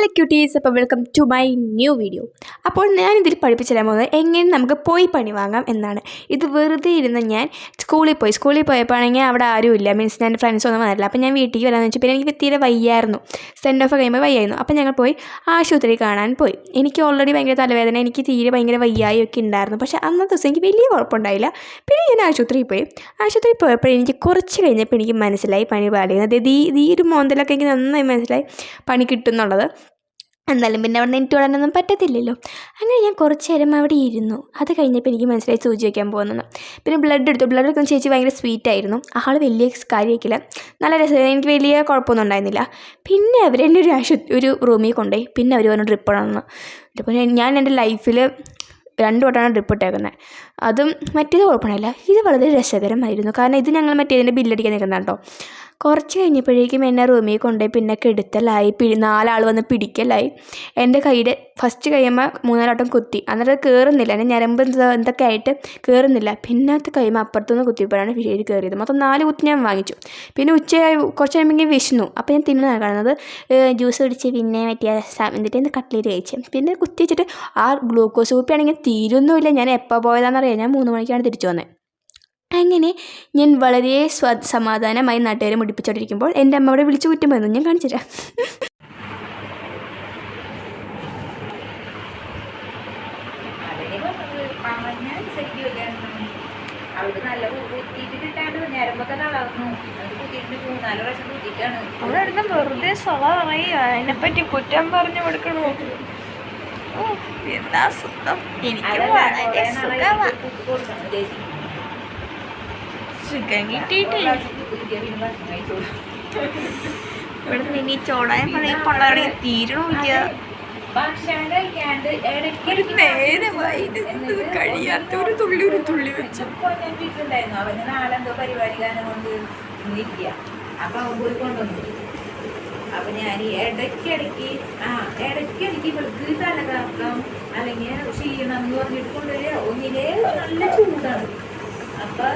Hello cuties അപ്പോൾ welcome to my new video. അപ്പോൾ ഞാനിതിൽ പഠിപ്പിച്ചു തരാൻ പോകുന്നത് എങ്ങനെ നമുക്ക് പോയി പണി വാങ്ങാം എന്നാണ്. ഇത് വെറുതെ ഇരുന്ന് ഞാൻ സ്കൂളിൽ പോയി. സ്കൂളിൽ പോയപ്പോഴാണെങ്കിൽ അവിടെ ആരുമില്ല മീൻസ് ഞാൻ ഫ്രണ്ട്സ് ഒന്നും വന്നില്ല അപ്പോൾ ഞാൻ വീട്ടിൽ വരാമെന്ന് വെച്ചാൽ പിന്നെ എനിക്ക് തീരെ വയ്യായിരുന്നു. സെൻഡ് ഓഫ് കഴിയുമ്പോൾ വയ്യായിരുന്നു. അപ്പോൾ ഞങ്ങൾ പോയി ആശുപത്രി കാണാൻ പോയി. എനിക്ക് ഓൾറെഡി ഭയങ്കര തലവേദന എനിക്ക് തീരെ ഭയങ്കര വയ്യായി ഒക്കെ ഉണ്ടായിരുന്നു. പക്ഷേ അന്നത്തെ ദിവസം എനിക്ക് വലിയ കുഴപ്പമുണ്ടായില്ല. പിന്നെ ഞാൻ ആശുപത്രിയിൽ പോയി. ആശുപത്രിയിൽ പോയപ്പോൾ എനിക്ക് കുറച്ച് കഴിഞ്ഞപ്പോൾ എനിക്ക് മനസ്സിലായി പണി പാടിയത് അതായത് ഈ ഈ ഒരു മോന്തലൊക്കെ എനിക്ക് നന്നായി മനസ്സിലായി പണി കിട്ടുന്നുള്ളത്. എന്നാലും പിന്നെ അവിടെ എനിക്ക് വിടാനൊന്നും പറ്റത്തില്ലല്ലോ. അങ്ങനെ ഞാൻ കുറച്ച് നേരം അവിടെ ഇരുന്നു. അത് കഴിഞ്ഞപ്പോൾ എനിക്ക് മനസ്സിലായി സൂചി വയ്ക്കാൻ പോകുന്നത്. പിന്നെ ബ്ലഡ് എടുത്തു. ബ്ലഡ് എടുക്കുന്ന ചേച്ചി ഭയങ്കര സ്വീറ്റ് ആയിരുന്നു. ആൾ വലിയ കാര്യമാക്കില്ല നല്ല രസം എനിക്ക് വലിയ കുഴപ്പമൊന്നും ഉണ്ടായിരുന്നില്ല. പിന്നെ അവർ എന്റെ ഒരു ആശുപത്രി ഒരു റൂമിൽ കൊണ്ടുപോയി. പിന്നെ അവർ പറഞ്ഞു ഡ്രിപ്പ് ഇടണമെന്ന് അപ്പോൾ ഞാൻ എന്റെ ലൈഫിൽ രണ്ട് വട്ടമാണ് ഡ്രിപ്പ് ഇട്ടേക്കുന്നത് അതും മറ്റേത് കുഴപ്പമില്ല ഇത് വളരെ രസകരമായിരുന്നു. കാരണം ഇത് ഞങ്ങൾ മറ്റേതിന്റെ ബില്ലടിക്കാൻ നിൽക്കുന്നതാണ് കേട്ടോ കുറച്ച് കഴിഞ്ഞപ്പോഴേക്കും എന്നെ റൂമിൽ കൊണ്ടുപോയി പിന്നെ കെടുത്തലായി. പിടി നാലാൾ വന്ന് പിടിക്കലായി. എന്റെ കൈയുടെ ഫസ്റ്റ് കഴിയുമ്പോൾ മൂന്നാലോട്ടം കുത്തി. അന്നേരം കയറുന്നില്ല എന്റെ ഞരമ്പ് എന്തൊക്കെ ആയിട്ട് കയറുന്നില്ല പിന്നെ അത് കഴിയുമ്പോൾ അപ്പുറത്തുനിന്ന് കുത്തിയപ്പോഴാണ് ഫിഷേരി കയറിയത് മൊത്തം നാല് കുത്തി ഞാൻ വാങ്ങിച്ചു. പിന്നെ ഉച്ച കുറച്ച് കഴിയുമ്പോൾ വിഷ്ണു അപ്പോൾ ഞാൻ തിന്നുന്നതാണ് കാണുന്നത് ജ്യൂസ് കുടിച്ച് പിന്നെ മറ്റേ എന്നിട്ട് ഇന്ന് കട്ട്ലേറ്റ് കഴിച്ച്. പിന്നെ കുത്തി വെച്ചിട്ട് ആ ഗ്ലൂക്കോസ് കുപ്പിയാണെങ്കിൽ തീരുന്നുമില്ല. ഞാൻ എപ്പോൾ പോയതാണെന്നറിയാം ഞാൻ മൂന്ന് മണിക്കാണ് തിരിച്ചു വന്നത് അങ്ങനെ ഞാൻ വളരെ സ്വ സമാധാനമായി നാട്ടുകാരെ മുടിപ്പിച്ചോണ്ടിരിക്കുമ്പോൾ എന്റെ അമ്മ അവിടെ വിളിച്ചു കുറ്റം വന്നു ഞാൻ കാണിച്ചു തരാം. അവൾക്ക് നല്ല കുത്തിയിട്ട് കിട്ടാണ്ട് ഞരമ്പൊക്കെ തളർന്നു അത് കുത്തിയിട്ട് മൂന്നാൽ വെറുതെ സ്വള അതിനെപ്പറ്റി കുറ്റം പറഞ്ഞു കൊടുക്കണു. എന്താ സുഖം? എനിക്ക് വളരെ സുഖമാണ് സുഖം കിട്ടിയിട്ടില്ല. ഇവിടെ നിന്ന് ഇനി ചോടാൻ പറയും പള്ളാടെ തീരണമില്ല ഒരു തുള്ളി ഒരു തുള്ളി വെച്ചു അവന് നാളെ എന്തോ പരിപാടി കാരണം കൊണ്ട് ഇന്നില്ല അപ്പൊ അവൻ പോയി കൊണ്ടുവന്നു അപ്പൊ ഞാൻ ഇടയ്ക്കിടയ്ക്ക് ആ ഇടയ്ക്കിടയ്ക്ക് ഇവൾക്ക് തലകറക്കം അല്ലെങ്കിൽ ക്ഷീണം എന്ന് പറഞ്ഞിട്ട് കൊണ്ടുവരിക. ഒന്നിലേ നല്ല ചൂടാണ്. അപ്പൊ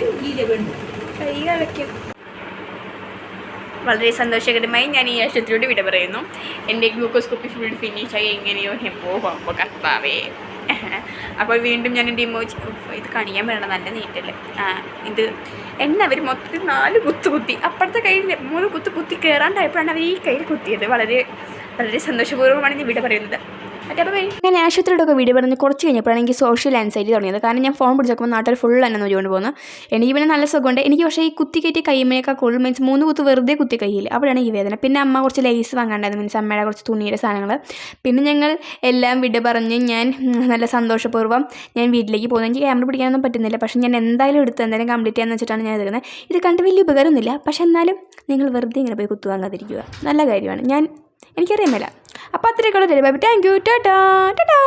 കൈ വളരെ സന്തോഷകരമായി ഞാൻ ഈ ആശുപത്രിയോട് വിട പറയുന്നു. എന്റെ ഗ്ലൂക്കോസ്കോപ്പി ഫുൾ ഫിനിഷായി എങ്ങനെയോ ഹെമ്പോ ഹോമ്പോ കർത്താവേ. അപ്പോൾ വീണ്ടും ഞാൻ എന്റെ ഇമോജി ഇത് കാണിക്കാൻ വേണം നല്ല നീറ്റല്ലേ ആ ഇത് എന്നെ അവർ മൊത്തത്തിൽ നാല് കുത്ത് കുത്തി. അപ്പുറത്തെ കയ്യിൽ മൂന്ന് കുത്ത് കുത്തി കയറാണ്ടായപ്പോഴാണ് അവർ ഈ കയ്യിൽ കുത്തിയത്. വളരെ വളരെ സന്തോഷപൂർവമാണ് ഞാൻ വിട പറയുന്നത്. ഞാൻ ആശുപത്രിയുടെയൊക്കെ വീഡിയോ പറഞ്ഞ് കുറച്ച് കഴിഞ്ഞപ്പോഴാണ് എനിക്ക് സോഷ്യൽ ആൻസൈറ്റി തുടങ്ങിയത്. കാരണം ഞാൻ ഫോൺ പിടിച്ചപ്പോൾ നാട്ടിൽ ഫുൾ തന്നെ നോക്കിക്കൊണ്ട് പോകുന്നു. എനിക്ക് പിന്നെ നല്ല സുഖമുണ്ട്. എനിക്ക് പക്ഷേ ഈ കുത്തി കയറ്റി കൈമേനൊക്കെ കൂടുതൽ മീൻസ് മൂന്ന് കുത്ത് വെറുതെ കുത്തി കയ്യിൽ അവിടെയാണ് ഈ വേദന. പിന്നെ അമ്മ കുറച്ച് ലൈസ് വാങ്ങാണ്ടായിരുന്നു. മീൻസ് അമ്മയുടെ കുറച്ച് തുണിയുടെ സാധനങ്ങൾ പിന്നെ ഞങ്ങൾ എല്ലാം വിട പറഞ്ഞ് ഞാൻ നല്ല സന്തോഷപൂർവം ഞാൻ വീട്ടിലേക്ക് പോകുന്നു. എനിക്ക് ക്യാമറ പിടിക്കാനൊന്നും പറ്റുന്നില്ല. പക്ഷേ ഞാൻ എന്തായാലും എടുത്ത് എന്തായാലും കംപ്ലീറ്റ് ചെയ്യാന്ന് വെച്ചിട്ടാണ് ഞാൻ എടുക്കുന്നത്. ഇത് കണ്ട് വലിയ ഉപകാരമൊന്നുമില്ല. പക്ഷേ എന്നാലും നിങ്ങൾ വെറുതെ ഇങ്ങനെ പോയി കുത്തു വാങ്ങാതിരിക്കുക. നല്ല കാര്യമാണ്. ഞാൻ എനിക്കറിയാൻ മേല. അപ്പോൾ അത്രയൊക്കെയുള്ള bye thank you tata tata